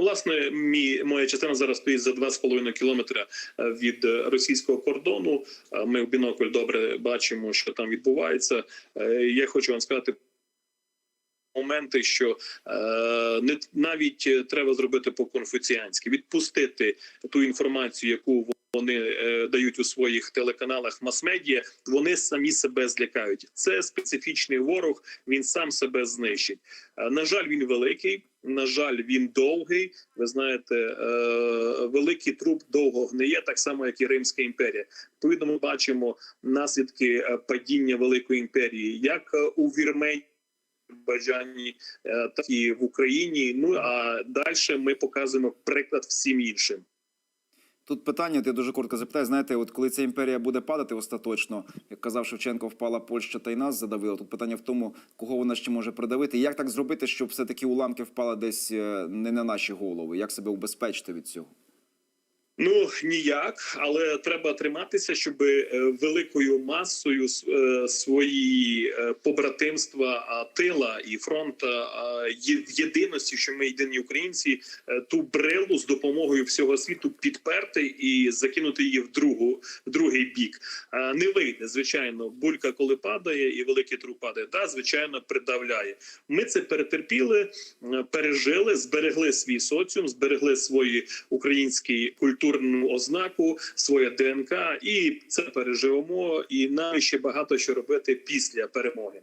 Власне, мій моя частина зараз стоїть за 2,5 кілометра е, від е, російського кордону. Е, Ми в бінокль добре бачимо, що там відбувається. Я хочу вам сказати. Моменти, що е, не навіть треба зробити по конфуціанськи, відпустити ту інформацію, яку вони е, дають у своїх телеканалах мас-медіа, вони самі себе злякають. Це специфічний ворог. Він сам себе знищить. Е, на жаль, він великий. На жаль, він довгий. Ви знаєте, е, великий труп довго гниє, так само як і Римська імперія. Відповідно, ми бачимо наслідки падіння великої імперії, як у Вірменії. Е, так і в Україні. Ну а далі ми показуємо приклад всім іншим. Тут питання, ти дуже коротко запитаю. Знаєте, от коли ця імперія буде падати остаточно, як казав Шевченко, впала Польща та й нас задавила. Тут питання в тому, кого вона ще може придавити. Як так зробити, щоб все таки уламки впали десь е, не на наші голови? Як себе убезпечити від цього? Ну ніяк, але треба триматися, щоб е, великою масою е, свої е, побратимства тила і фронта є в єдиності, що ми єдині українці, ту брилу з допомогою всього світу підперти і закинути її в другу в другий бік. Не вийде, звичайно, булька, коли падає, і великий труп падає. Да, звичайно, придавляє. Ми це перетерпіли, пережили, зберегли свій соціум, зберегли свої українські культурну ознаку, своє ДНК, і це переживемо. І нам ще багато що робити після перемоги.